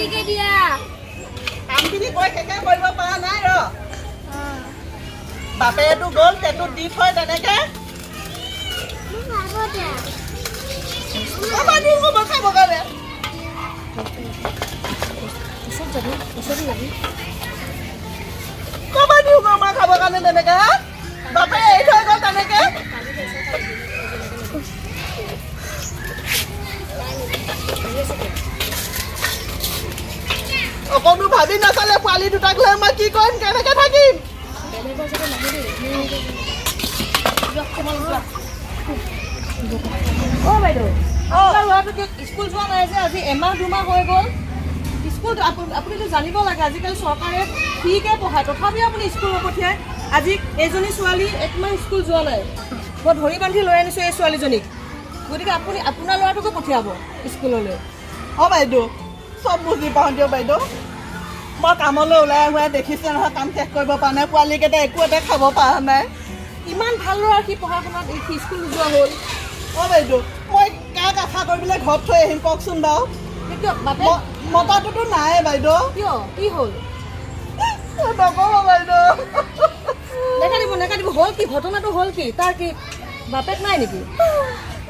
জল্দিকে দিয়া। কামখিনি কৈ শেষে কৰিব পৰা নাই ৰ। বাপেটো গ'ল সেইটো দি থয় তেনেকে। ক'ব খাব কাৰণে। ক'ৰপৰা দিওঁ গৈ মই খাবৰ কাৰণে তেনেকে হা বাপে এৰি থৈ গ'ল তেনেকে অকণো ভাবি নাচালে পোৱালি দুটাক লৈ মই কি কেনেকে থাকিম অ বাইদেউ আপোনাৰ ল'ৰাটো স্কুল যোৱা নাই যে? আজি এমাহ দুমাহ হৈ গ'ল। স্কুল আপুনিতো জানিব লাগে আজিকালি চৰকাৰে ফ্ৰীকৈ পঢ়ায়। তথাপিও আপুনি স্কুল নপঠিয়ায়। আজি এইজনী ছোৱালী একমাহ স্কুল যোৱা নাই। মই ধৰি বান্ধি লৈ আনিছোঁ এই ছোৱালীজনীক। গতিকে আপুনি আপোনাৰ ল'ৰাটোকো পঠিয়াব স্কুললৈ। অ বাইদেউ। চব বুজি পাওঁ দিয়ক বাইদেউ। মই কামলৈ ওলাই আহোৱাই দেখিছে নহয় কাম শেষ কৰিব পৰা নাই। পোৱালিকেইটা একো এটা খাব পৰা নাই। ইমান ভালো ল'ৰা সি পঢ়া শুনাত সি স্কুল নোযোৱা হ'ল। অ বাইদেউ মই কাক আশা কৰি পেলাই ঘৰত থৈ আহিম? কওকচোন বাৰু। মতাটোতো নাই বাইদেউ। কিয়? কি হ'ল? নক'ব বাইদেউ। নেকাটিব নেকাটিব হ'ল কি? ঘটনাটো হ'ল কি? তাৰ কি বাপেক নাই নেকি?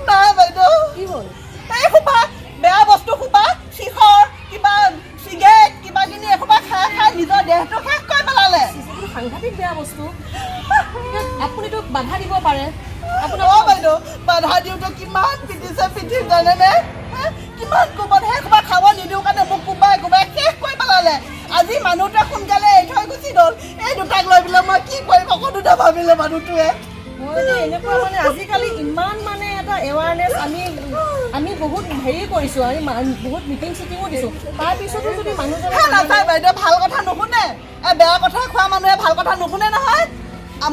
নাই বাইদেউ। কি হ'ল? এই সোপা বেয়া বস্তু সোপা শিখৰ দেহটো শেষ কৰি পেলালে। এইটো সাংঘাতিক বেয়া বস্তু। এতিয়া আপুনিতো বাধা দিব পাৰে। আপোনাৰ অ বাইদেউ বাধা দিওঁতে কিমান পিটিছে পিঠি জানেনে? কিমান কোবাত সেই সোপা খাব নিদিওঁ কাৰণে মোক কোবাই কোবাই শেষ কৰি পেলালে। আজি মানুহটোৱে সোনকালে এৰি থৈ গুচি গ'ল। এই দুটাক লৈ পেলাই মই কি কৰিম? অকণো নাভাবিলে মানুহটোৱে। এনেকুৱা মানে আজিকালি ইমান মানে এটা এৱাৰনেছ আমি আমি বহুত হেৰি কৰিছোঁ আমি বহুত মিটিং চিটিঙো দিছোঁ। তাৰপিছতো যদি মানুহজনে হে বাইদেউ ভালো কথা নুশুনে। এই বেয়া কথা খোৱা মানুহে ভালো কথা নুশুনে নহয়।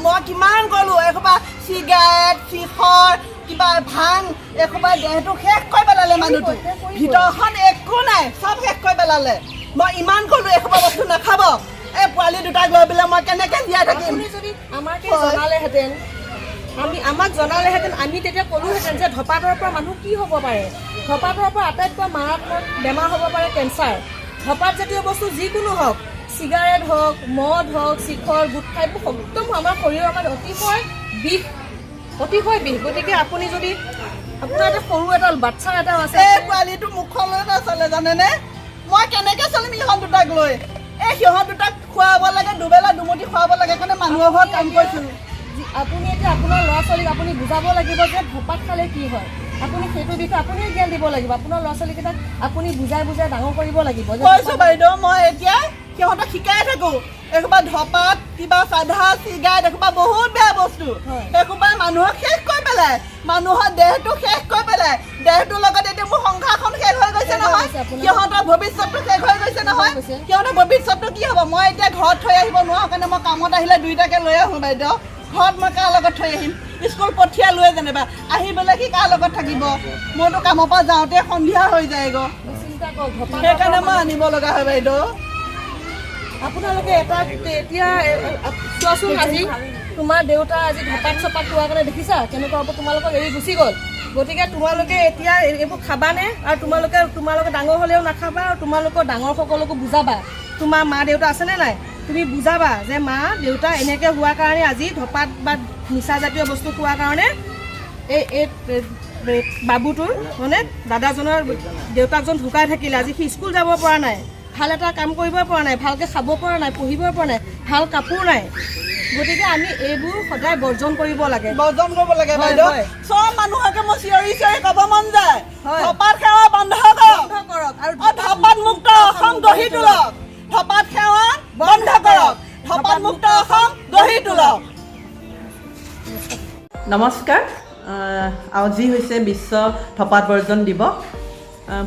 মই কিমান ক'লোঁ এসোপা চিগাৰেট চিখৰ কিবা ভাং এসোপা দেহটো শেষ কৰি পেলালে মানুহটো। ভিতৰখন একো নাই চব শেষ কৰি পেলালে। মই ইমান ক'লোঁ এসোপা বস্তু নাখাব। এই পোৱালি দুটাক লৈ পেলাই মই কেনেকৈ জীয়াই থাকিম? যদি আমাকে। জনালেহেঁতেন আমি আমাক জনালেহেঁতেন আমি তেতিয়া ক'লোহেঁতেন যে ধপাতৰ পৰা মানুহ কি হ'ব পাৰে? ধপাতৰ পৰা আটাইতকৈ মাৰাত্মক বেমাৰ হ'ব পাৰে কেঞ্চাৰ। ধপাত জাতীয় বস্তু যিকোনো হওক চিগাৰেট হওক মদ হওক শিখৰ গুটখা এইবোৰ একদম আমাৰ শৰীৰৰ কাৰণে অতিশয় বিষ অতিশয় বিষ। গতিকে আপুনি যদি আপোনাৰ এটা সৰু এটা বাচ্ছা এটাও আছে। এই পোৱালিটো মুখলৈ নাচালে জানেনে? মই কেনেকৈ চলিম ইহঁত দুটাক লৈ? এই সিহঁত দুটাক খুৱাব লাগে দুবেলা দুমুঠি খুৱাব লাগে কাৰণে মানুহৰ ঘৰত কাম কৰিছোঁ। যি- আপুনি এতিয়া আপোনাৰ ল'ৰা ছোৱালীক আপুনি বুজাব লাগিব যে ধপাত খালে কি হয়। আপুনি সেইটো বিষয়ে আপুনিয়ে জ্ঞান দিব লাগিব। আপোনাৰ ল'ৰা ছোৱালীকেইটাক আপুনি বুজাই বুজাই ডাঙৰ কৰিব লাগিব বাইদেউ মই এতিয়া সিহঁতক শিকাই থাকো। এসোপা ধপাত কিবা চাধা চিগাৰেট এসোপা বহুত বেয়া বস্তু। এসোপাই মানুহক শেষ কৰি পেলাই মানুহৰ দেহটো শেষ কৰি পেলাই দেহটোৰ লগত এতিয়া মোৰ সংসাৰখন শেষ হৈ গৈছে নহয়। সিহঁতৰ ভৱিষ্যতটো শেষ হৈ গৈছে নহয়। সিহঁতৰ ভৱিষ্যতটো কি হ'ব? মই এতিয়া ঘৰত থৈ আহিব নোৱাৰোঁ কাৰণে মই কামত আহিলে দুইটাকে লৈ আহোঁ বাইদেউ। ঘৰত মই কাৰ লগত থৈ আহিম? স্কুল পঠিয়ালোৱে যেনিবা। আহি পেলাই সি কাৰ লগত থাকিব? মইতো কামৰ পৰা যাওঁতে সন্ধিয়া হৈ যায়গৈ। সেইকাৰণে মই আনিব লগা হয় বাইদেউ। আপোনালোকে এটা এতিয়া আজি তোমাৰ দেউতা আজি ধপাত চপাত খোৱাৰ কাৰণে দেখিছা? কেনেকুৱা হ'ব? তোমালোকক এৰি গুচি গ'ল। গতিকে তোমালোকে এতিয়া এই- এইবোৰ খাবানে? আৰু তোমালোকে তোমালোকে ডাঙৰ হ'লেও নাখাবা আৰু তোমালোকৰ ডাঙৰ সকলকো বুজাবা। তোমাৰ মা দেউতা আছেনে নাই? তুমি বুজাবা যে মা দেউতা এনেকৈ হোৱাৰ কাৰণে আজি ধপাত বা নিচাজাতীয় বস্তু খোৱাৰ কাৰণে এই এই বাবুটোৰ মানে দাদাজনৰ দেউতাকজন ঢুকাই থাকিলে। আজি সি স্কুল যাব পৰা নাই ভাল এটা কাম কৰিব পৰা নাই ভালকৈ খাব পৰা নাই পঢ়িব পৰা নাই ভাল কাপোৰ নাই। গতিকে আমি এইবোৰ সদায় বৰ্জন কৰিব লাগে। বৰ্জন কৰিব লাগে বাইদেউ। চব মানুহকে মই চিঞৰি চিঞৰি ক'ব মন যায়। ধপাত সেৱা বন্ধ কৰক। বন্ধ কৰক আৰু ধপাত মুক্ত অসম গঢ়ি তোলক। ধপাত সেৱা বন্ধ কৰক। ধপাত মুক্ত অসম গঢ়ি তোলক। নমস্কাৰ। আজি হৈছে বিশ্ব ধপাত বৰ্জন দিৱস।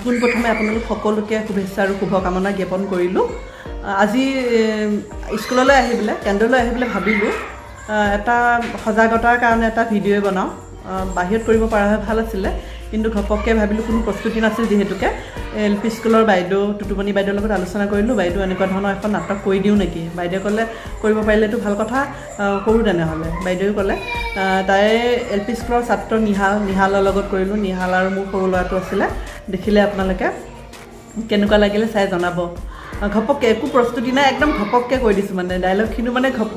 পোনপ্ৰথমে আপোনালোক সকলোকে শুভেচ্ছা আৰু শুভকামনা জ্ঞাপন কৰিলোঁ। আজি স্কুললৈ আহি পেলাই কেন্দ্ৰলৈ আহি পেলাই ভাবিলোঁ এটা সজাগতাৰ কাৰণে এটা ভিডিঅ' বনাওঁ। বাহিৰত কৰিব পৰা হ'লে ভাল আছিলে। কিন্তু ঘপককৈ ভাবিলোঁ কোনো প্ৰস্তুতি নাছিল যিহেতুকে। এল পি স্কুলৰ বাইদেউ টুটুমণি বাইদেউৰ লগত আলোচনা কৰিলোঁ। বাইদেউ এনেকুৱা ধৰণৰ এখন নাটক কৰি দিওঁ নেকি? বাইদেৱে ক'লে কৰিব পাৰিলেতো ভাল কথা কৰোঁ তেনেহ'লে। বাইদেৱে ক'লে তাই এল পি স্কুলৰ ছাত্ৰ নিহাল নিহালৰ লগত কৰিলোঁ। নিহাল আৰু মোৰ সৰু ল'ৰাটো আছিলে। দেখিলে আপোনালোকে কেনেকুৱা লাগিলে চাই জনাব। ঘপককৈ একো প্ৰস্তুতি নাই একদম ঘপককৈ কৈ দিছোঁ মানে ডাইলগখিনি মানে ঘপ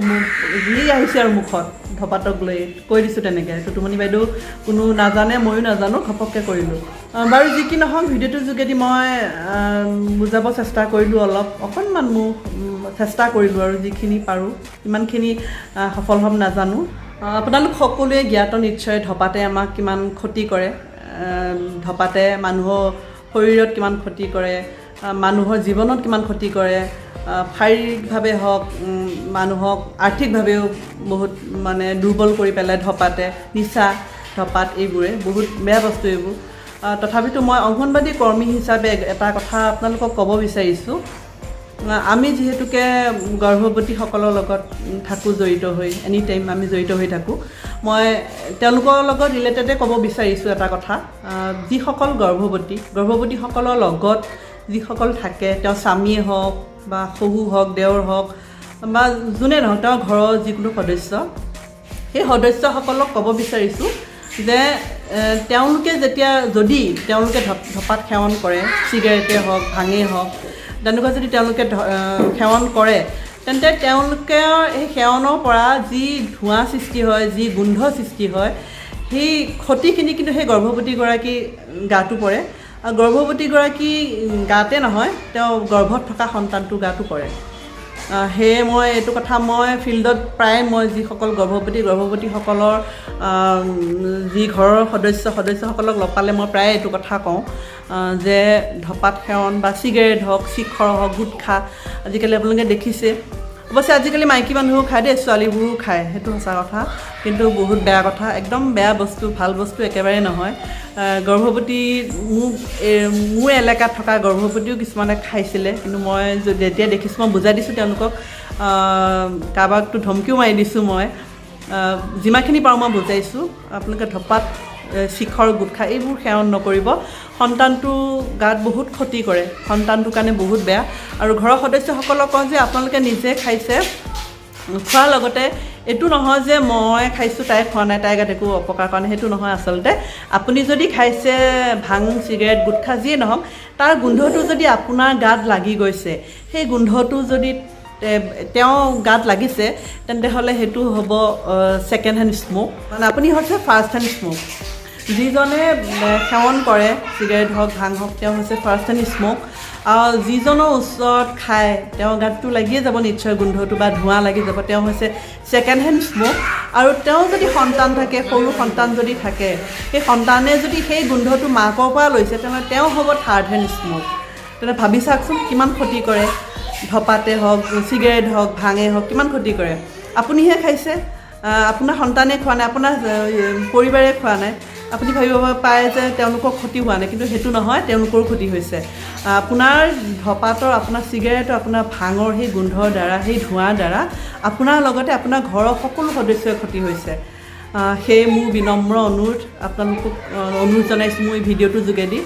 যি আহিছে আৰু মুখত ধপাতক লৈ কৈ দিছোঁ তেনেকৈ। টুটুমণি বাইদেউ কোনো নাজানে ময়ো নাজানো ঘপককৈ কৰিলোঁ। বাৰু যি কি নহওক ভিডিঅ'টোৰ যোগেদি মই বুজাব চেষ্টা কৰিলোঁ অলপ অকণমান উম, চেষ্টা কৰিলোঁ আৰু যিখিনি পাৰোঁ ইমানখিনি সফল হ'ম নাজানো। আপোনালোক সকলোৱে জ্ঞাত নিশ্চয় ধপাতে আমাক কিমান ক্ষতি কৰে ধপাতে মানুহৰ শৰীৰত কিমান ক্ষতি কৰে মানুহৰ জীৱনত কিমান ক্ষতি কৰে শাৰীৰিকভাৱে হওক মানুহক আৰ্থিকভাৱেও বহুত মানে দুৰ্বল কৰি পেলাই ধপাতে নিচা ধপাত এইবোৰে বহুত বেয়া বস্তু এইবোৰ। তথাপিতো মই অংগনবাদী কৰ্মী হিচাপে এটা কথা আপোনালোকক ক'ব বিচাৰিছোঁ। আমি যিহেতুকে গৰ্ভৱতীসকলৰ লগত থাকোঁ জড়িত হৈ এনি টাইম আমি জড়িত হৈ থাকোঁ মই তেওঁলোকৰ লগত ৰিলেটেডে ক'ব বিচাৰিছোঁ এটা কথা। যিসকল গৰ্ভৱতী গৰ্ভৱতীসকলৰ লগত যিসকল থাকে তেওঁ স্বামীয়ে হওক বা শহু হওক দেওৰ হওক বা যোনে নহওক তেওঁৰ ঘৰৰ যিকোনো সদস্য সেই সদস্যসকলক ক'ব বিচাৰিছোঁ যে তেওঁলোকে যেতিয়া যদি তেওঁলোকে ধপ- ধপাত সেৱন কৰে চিগাৰেটে হওক ভাঙেই হওক তেনেকুৱা যদি তেওঁলোকে সেৱন কৰে তেন্তে তেওঁলোকে সেই সেৱনৰ পৰা যি ধোঁৱা সৃষ্টি হয় যি গোন্ধ সৃষ্টি হয় সেই ক্ষতিখিনি কিন্তু সেই গৰ্ভৱতীগৰাকী গাতো পৰে। গৰ্ভৱতীগৰাকী গাতে নহয় তেওঁ গৰ্ভত থকা সন্তানটোৰ গাতো পৰে আহ, সেয়ে মই এইটো কথা মই ফিল্ডত প্ৰায় মই যিসকল গৰ্ভৱতী গৰ্ভৱতীসকলৰ যি ঘৰৰ সদস্য সদস্যসকলক লগ পালে মই প্ৰায় এইটো কথা কওঁ যে ধপাত সেৱন বা চিগাৰেট হওক শিখৰ হওক গুটখা আজিকালি আপোনালোকে দেখিছে। অৱশ্যে আজিকালি মাইকী মানুহো খায় দেই ছোৱালীবোৰো খায় সেইটো সঁচা কথা। কিন্তু বহুত বেয়া কথা একদম বেয়া বস্তু ভাল বস্তু একেবাৰে নহয়। গৰ্ভৱতী এ- মোৰ এলেকাত থকা গৰ্ভৱতীও কিছুমানে খাইছিলে। কিন্তু মই যেতিয়া দেখিছোঁ মই বুজাই দিছোঁ তেওঁলোকক কাৰোবাকতো ধমকিও মাৰি দিছোঁ মই। যিমানখিনি পাৰোঁ মই বুজাইছোঁ। আপোনালোকে ধপাত শিখৰ গোটখা এইবোৰ সেৱন নকৰিব। সন্তানটো গাত বহুত ক্ষতি কৰে। সন্তানটোৰ কাৰণে বহুত বেয়া। আৰু ঘৰৰ সদস্যসকলক কওঁ যে আপোনালোকে নিজে খাইছে। খোৱাৰ লগতে এইটো নহয় যে মই খাইছোঁ তাই খোৱা নাই তাইৰ গাত একো অপকাৰ কৰা নাই সেইটো নহয় আচলতে। আপুনি যদি খাইছে ভাং চিগাৰেট গুটখা যিয়ে নহওক তাৰ গোন্ধটো যদি আপোনাৰ গাত লাগি গৈছে সেই গোন্ধটো যদি তেওঁ গাত লাগিছে তেন্তে হ'লে সেইটো হ'ব ছেকেণ্ড হেণ্ড স্ম'ক মানে আপুনি হৈছে ফাৰ্ষ্ট হেণ্ড স্ম'ক যিজনে সেৱন কৰে চিগাৰেট হওক ভাং হওক তেওঁ হৈছে ফাৰ্ষ্ট হেণ্ড স্ম'ক আৰু যিজনৰ ওচৰত খায় তেওঁৰ গাতটো লাগিয়ে যাব নিশ্চয় গোন্ধটো বা ধোঁৱা লাগি যাব তেওঁ হৈছে ছেকেণ্ড হেণ্ড স্ম'ক আৰু তেওঁ যদি সন্তান থাকে সৰু সন্তান যদি থাকে সেই সন্তানে যদি সেই গোন্ধটো মাকৰ পৰা লৈছে তেনেহ'লে তেওঁ হ'ব থাৰ্ড হেণ্ড স্ম'ক তেনে ভাবি চাওকচোন কিমান ক্ষতি কৰে। ধপাতে হওক চিগাৰেট হওক ভাঙে হওক কিমান ক্ষতি কৰে। আপুনিহে খাইছে? আপোনাৰ সন্তানে খোৱা নাই আপোনাৰ পৰিবাৰে খোৱা নাই। আপুনি ভাবিব পাৰে যে তেওঁলোকৰ ক্ষতি হোৱা নাই কিন্তু সেইটো নহয় তেওঁলোকৰো ক্ষতি হৈছে। আপোনাৰ ধপাতৰ আপোনাৰ চিগাৰেটৰ আপোনাৰ ভাঙৰ সেই গোন্ধৰ দ্বাৰা সেই ধোঁৱাৰ দ্বাৰা আপোনাৰ লগতে আপোনাৰ ঘৰৰ সকলো সদস্যৰ ক্ষতি হৈছে। সেয়ে মোৰ বিনম্ৰ অনুৰোধ আপোনালোকক অনুৰোধ জনাইছোঁ মোৰ এই ভিডিঅ'টোৰ যোগেদি।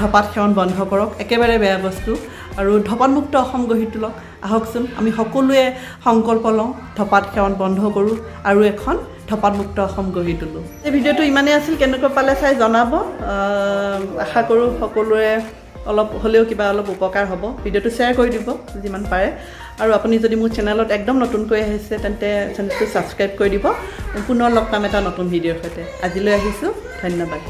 ধপাত সেৱন বন্ধ কৰক একেবাৰে বেয়া বস্তু। আৰু ধপাতমুক্ত অসম গঢ়ি তোলক। আহকচোন আমি সকলোৱে সংকল্প লওঁ ধপাত সেৱন বন্ধ কৰোঁ। আৰু এখন ধপাতমুক্ত অসম গঢ়ি তোলোঁ। এই ভিডিঅ'টো ইমানেই আছিল কেনেকৈ পালে চাই জনাব। আশা কৰোঁ সকলোৰে অলপ হ'লেও কিবা অলপ উপকাৰ হ'ব। ভিডিঅ'টো শ্বেয়াৰ কৰি দিব যিমান পাৰে। আৰু আপুনি যদি মোৰ চেনেলত একদম নতুনকৈ আহিছে তেন্তে চেনেলটো ছাবস্ক্ৰাইব কৰি দিব। পুনৰ লগ পাম এটা নতুন ভিডিঅ'ৰ সৈতে। আজিলৈ আহিছোঁ ধন্যবাদ।